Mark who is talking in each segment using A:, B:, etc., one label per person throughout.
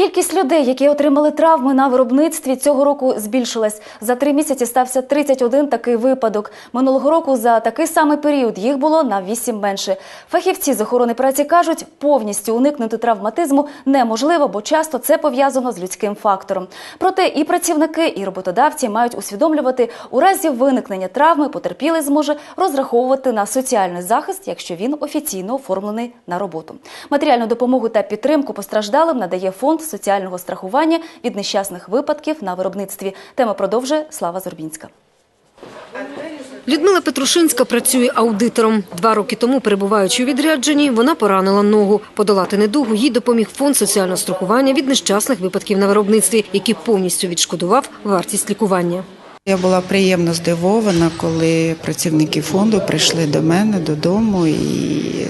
A: Кількість людей, які отримали травми на виробництві, цього року збільшилась. За три місяці стався 31 такий випадок. Минулого року за такий самий період їх було на 8 менше. Фахівці з охорони праці кажуть, повністю уникнути травматизму неможливо, бо часто це пов'язано з людським фактором. Проте і працівники, і роботодавці мають усвідомлювати, у разі виникнення травми потерпілий зможе розраховувати на соціальний захист, якщо він офіційно оформлений на роботу. Матеріальну допомогу та підтримку постраждалим надає фонд соціального страхування від нещасних випадків на виробництві. Тема продовжує Слава Зорбінська.
B: Людмила Петрушинська працює аудитором. Два роки тому, перебуваючи у відрядженні, вона поранила ногу. Подолати недугу їй допоміг фонд соціального страхування від нещасних випадків на виробництві, який повністю відшкодував вартість лікування.
C: Я була приємно здивована, коли працівники фонду прийшли до мене додому, і,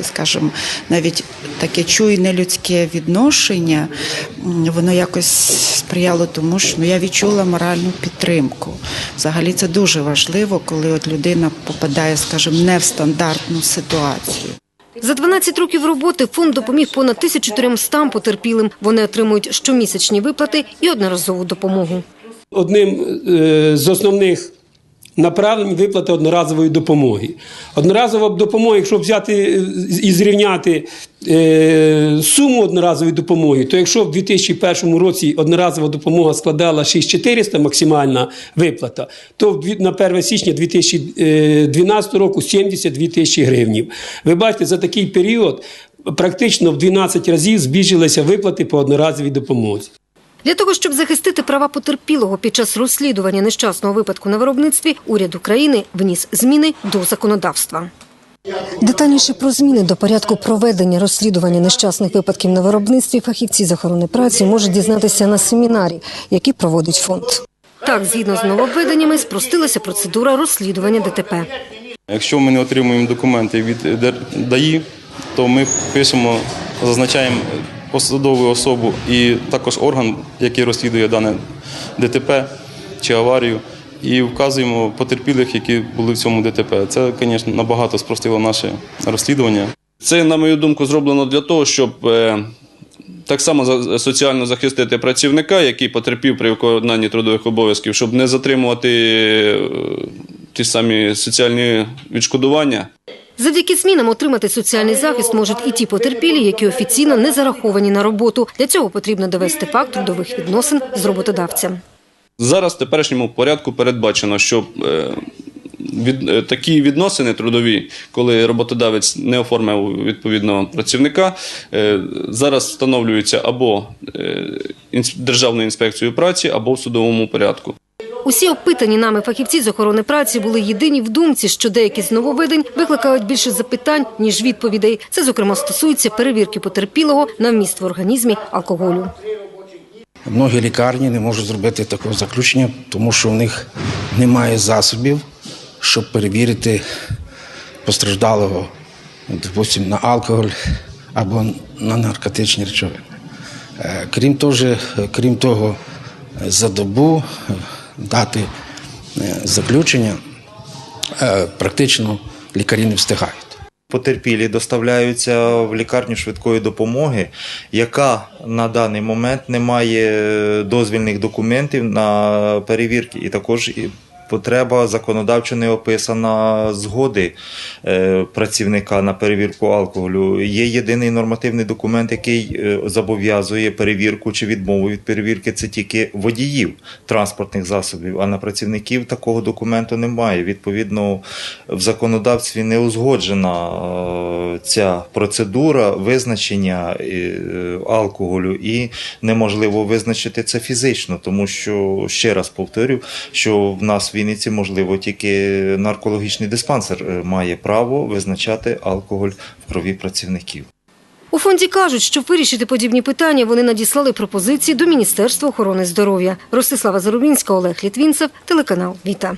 C: скажімо, навіть таке чуйне людське відношення, воно якось сприяло тому, що ну, я відчула моральну підтримку. Взагалі це дуже важливо, коли от людина попадає, скажімо, не в стандартну ситуацію.
B: За 12 років роботи фонд допоміг понад 1300 потерпілим. Вони отримують щомісячні виплати і одноразову допомогу.
D: Одним е, з основних направлень виплати одноразової допомоги. Одноразова допомога, якщо взяти е, і зрівняти е, суму одноразової допомоги, то якщо в 2001 році одноразова допомога складала 6400 максимальна виплата, то на 1 січня 2012 року 72 тисячі гривнів. Ви бачите, за такий період практично в 12 разів збільшилися виплати по одноразовій допомозі.
B: Для того, щоб захистити права потерпілого під час розслідування нещасного випадку на виробництві, уряд України вніс зміни до законодавства. Детальніше про зміни до порядку проведення розслідування нещасних випадків на виробництві фахівці з охорони праці можуть дізнатися на семінарі, який проводить фонд. Так, згідно з нововведеннями, спростилася процедура розслідування ДТП.
E: Якщо ми не отримуємо документи від ДАІ, то ми пишемо, зазначаємо посадову особу і також орган, який розслідує дане ДТП чи аварію, і вказуємо потерпілих, які були в цьому ДТП. Це, звісно, набагато спростило наше розслідування.
F: Це, на мою думку, зроблено для того, щоб е, так само соціально захистити працівника, який потерпів при виконанні трудових обов'язків, щоб не затримувати е, ті самі соціальні відшкодування.
B: Завдяки змінам отримати соціальний захист можуть і ті потерпілі, які офіційно не зараховані на роботу. Для цього потрібно довести факт трудових відносин з роботодавцем.
F: Зараз в теперішньому порядку передбачено, що е, від, е, такі відносини трудові, коли роботодавець не оформив відповідного працівника, е, зараз встановлюються або Державною інспекцією праці, або в судовому порядку.
B: Усі опитані нами фахівці з охорони праці були єдині в думці, що деякі з нововведень викликають більше запитань, ніж відповідей. Це, зокрема, стосується перевірки потерпілого на вміст в організмі алкоголю.
G: Многі лікарні не можуть зробити такого заключення, тому що в них немає засобів, щоб перевірити постраждалого, допустим, на алкоголь або на наркотичні речовини. Е, Крім того, крім того, за добу е, дати е, заключення е, практично лікарі не встигають.
H: Потерпілі доставляються в лікарню швидкої допомоги, яка на даний момент не має дозвільних документів на перевірки, і також потреба законодавчо не описана згоди е, працівника на перевірку алкоголю. Є єдиний нормативний документ, який е, зобов'язує перевірку чи відмову від перевірки. Це тільки водіїв транспортних засобів, а на працівників такого документу немає. Відповідно, в законодавстві не узгоджена е, ця процедура визначення алкоголю, і неможливо визначити це фізично, тому що ще раз повторю, що в нас в Вінниці можливо тільки наркологічний диспансер е, має право визначати алкоголь в крові працівників.
B: У фонді кажуть, щоб вирішити подібні питання, вони надіслали пропозиції до Міністерства охорони здоров'я. Ростислава Зарубінська, Олег Літвінцев, телеканал Віта.